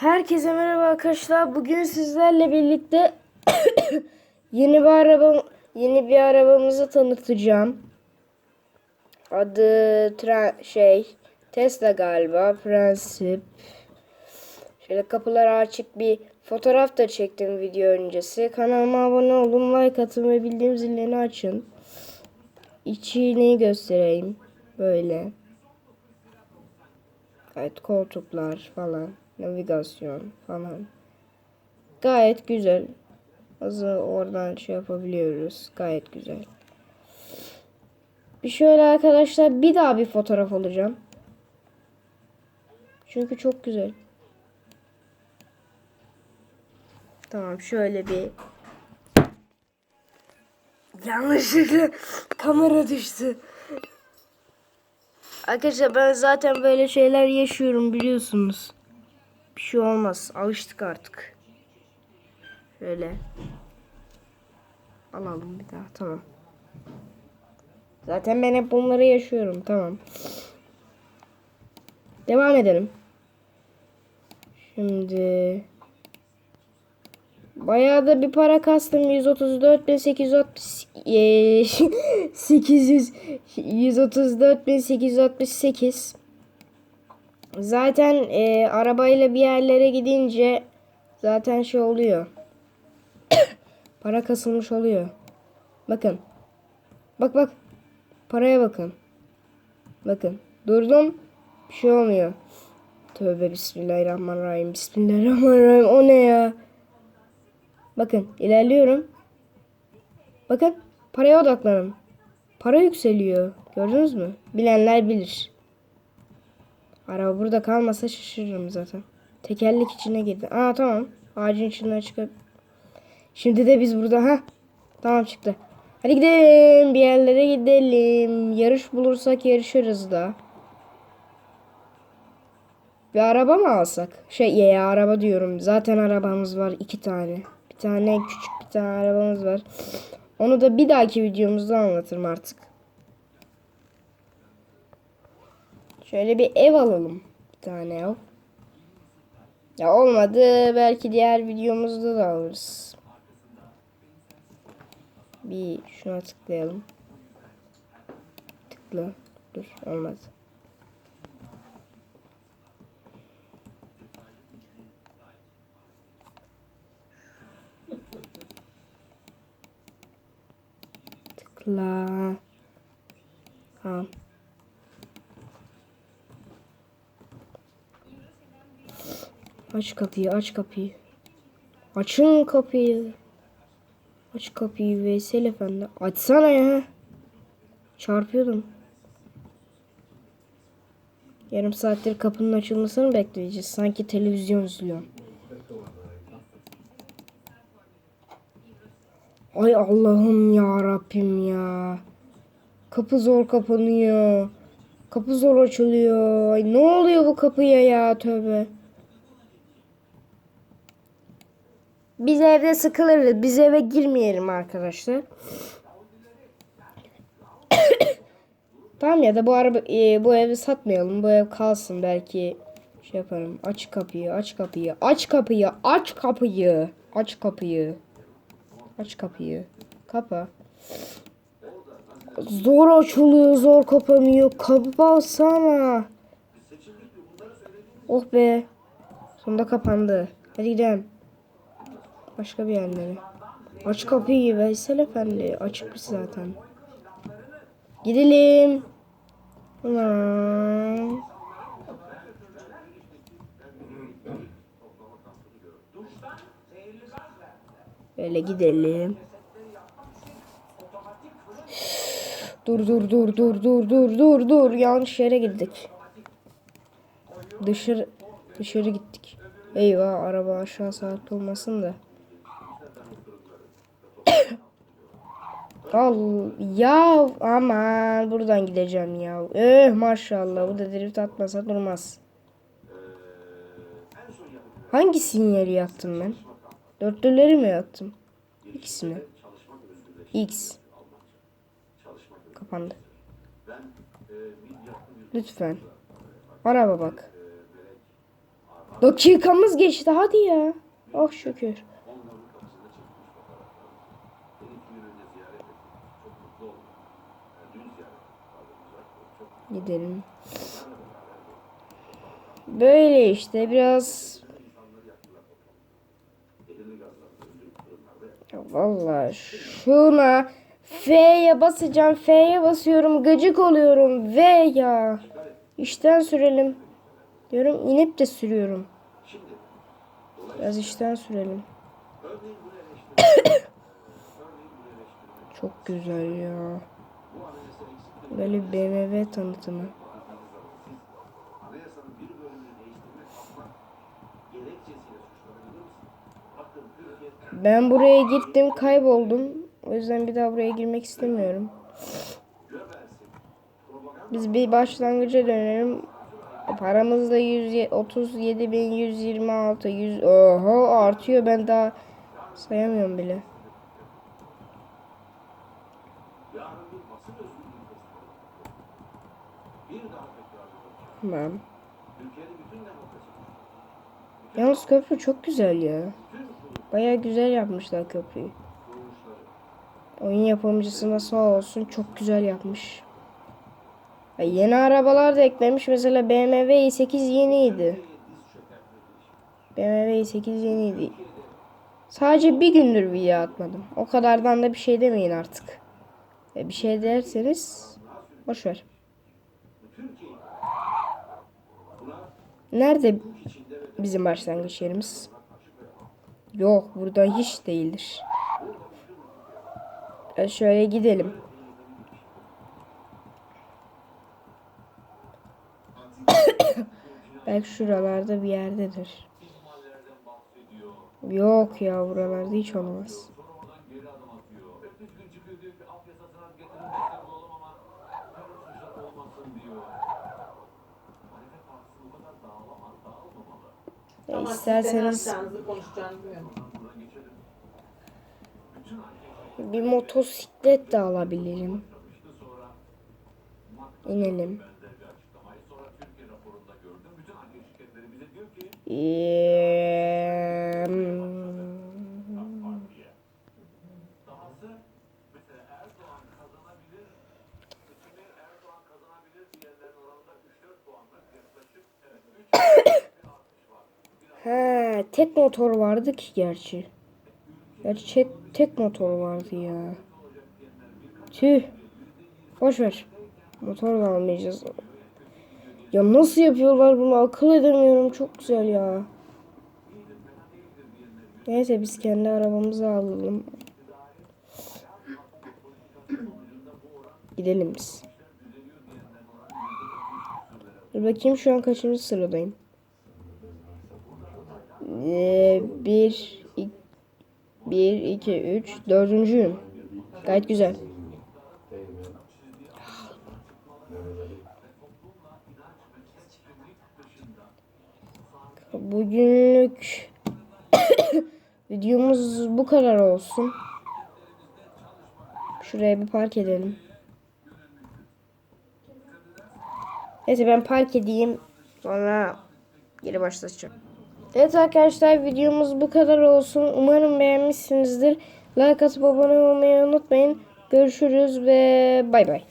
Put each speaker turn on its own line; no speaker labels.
Herkese merhaba arkadaşlar. Bugün sizlerle birlikte yeni bir araba yeni bir arabamızı tanıtacağım. Adı tra- şey Tesla galiba. Prensip. Şöyle kapıları açık bir fotoğraf da çektim video öncesi. Kanalıma abone olun, like atın ve bildiğim zilini açın. İçini göstereyim. Böyle. Evet koltuklar falan. Navigasyon falan. Gayet güzel. Azı oradan şey yapabiliyoruz. Gayet güzel. Bir şöyle arkadaşlar bir daha bir fotoğraf alacağım. Çünkü çok güzel. Tamam şöyle bir Yanlışlıkla kamera düştü. Arkadaşlar ben zaten böyle şeyler yaşıyorum biliyorsunuz. Bir şey olmaz. Alıştık artık. Şöyle. Alalım bir daha. Tamam. Zaten ben hep bunları yaşıyorum. Tamam. Devam edelim. Şimdi Bayağı da bir para kastım. 134.860 eee, 800 134.868 Zaten e, arabayla bir yerlere gidince zaten şey oluyor. para kasılmış oluyor. Bakın. Bak bak. Paraya bakın. Bakın. Durdum. Bir şey olmuyor. Tövbe bismillahirrahmanirrahim. Bismillahirrahmanirrahim. O ne ya? Bakın ilerliyorum. Bakın paraya odaklanın. Para yükseliyor. Gördünüz mü? Bilenler bilir. Araba burada kalmasa şaşırırım zaten. Tekerlek içine girdi. Aa tamam. Ağacın içinden çıkıp. Şimdi de biz burada ha. Tamam çıktı. Hadi gidelim. Bir yerlere gidelim. Yarış bulursak yarışırız da. Bir araba mı alsak? Şey ya araba diyorum. Zaten arabamız var iki tane. Bir tane küçük bir tane arabamız var. Onu da bir dahaki videomuzda anlatırım artık. Şöyle bir ev alalım. Bir tane ev. Ya olmadı. Belki diğer videomuzda da alırız. Bir şuna tıklayalım. Tıkla. Dur olmadı. Tıkla. Ha. Aç kapıyı, aç kapıyı. Açın kapıyı. Aç kapıyı Veysel Efendi. Açsana ya. Çarpıyordum. Yarım saattir kapının açılmasını bekleyeceğiz. Sanki televizyon izliyorum. Ay Allah'ım ya Rabbim ya. Kapı zor kapanıyor. Kapı zor açılıyor. Ay ne oluyor bu kapıya ya tövbe. Biz evde sıkılırız. Biz eve girmeyelim arkadaşlar. tamam ya da bu araba e, bu evi satmayalım. Bu ev kalsın belki şey yaparım. Aç kapıyı, aç kapıyı, aç kapıyı, aç kapıyı, aç kapıyı. Aç kapıyı. Kapa. Zor açılıyor, zor kapanıyor. Kapatsana. Oh be. Sonunda kapandı. Hadi gidelim. Başka bir yerlere. Aç kapıyı Veysel Efendi. Açıkmış zaten. Gidelim. Ulan. Böyle gidelim. Dur dur dur dur dur dur dur dur yanlış yere gittik. Dışarı dışarı gittik. Eyvah araba aşağı saat olmasın da. Al ya aman buradan gideceğim ya. Eh maşallah bu da drift atmasa durmaz. Hangi sinyali yaktım ben? Dörtlüleri mi yaktım? İkisini. X. Kapandı. Lütfen. Araba bak. Dakikamız geçti hadi ya. Oh şükür. Gidelim. Böyle işte biraz Ya Vallahi şuna F'ye basacağım. F'ye basıyorum. Gıcık oluyorum. V ya. İşten sürelim. Diyorum inip de sürüyorum. Biraz işten sürelim. Çok güzel ya. Böyle BMW tanıtımı.
Bir? Bakın Türkiye
Ben buraya gittim kayboldum. O yüzden bir daha buraya girmek istemiyorum. Biz bir başlangıca dönelim. Paramız da 137.126 100 Oho artıyor ben daha sayamıyorum bile. Tamam. Yalnız köprü çok güzel ya. Baya güzel yapmışlar köprüyü. Oyun yapımcısına sağ olsun çok güzel yapmış. Ya yeni arabalar da eklemiş. Mesela BMW i8 yeniydi. BMW i8 yeniydi. Sadece bir gündür video atmadım. O kadardan da bir şey demeyin artık. E bir şey derseniz boş ver. Nerede bizim başlangıç yerimiz? Yok burada hiç değildir. E şöyle gidelim. Belki şuralarda bir yerdedir. Yok ya buralarda hiç olmaz.
Ama
isterseniz bir motosiklet de alabilirim. İnelim. Eee, tek motor vardı ki gerçi. Gerçi tek, tek motor vardı ya. Tüh. Boş ver. Motor da almayacağız. Ya nasıl yapıyorlar bunu akıl edemiyorum. Çok güzel ya. Neyse biz kendi arabamızı alalım. Gidelim biz. Dur bakayım şu an kaçıncı sıradayım. Ee, bir, iki, bir, iki, üç, dördüncüyüm. Gayet güzel. Bugünlük videomuz bu kadar olsun. Şuraya bir park edelim. Neyse ben park edeyim. Sonra geri başlatacağım. Evet arkadaşlar videomuz bu kadar olsun. Umarım beğenmişsinizdir. Like atıp abone olmayı unutmayın. Görüşürüz ve bay bay.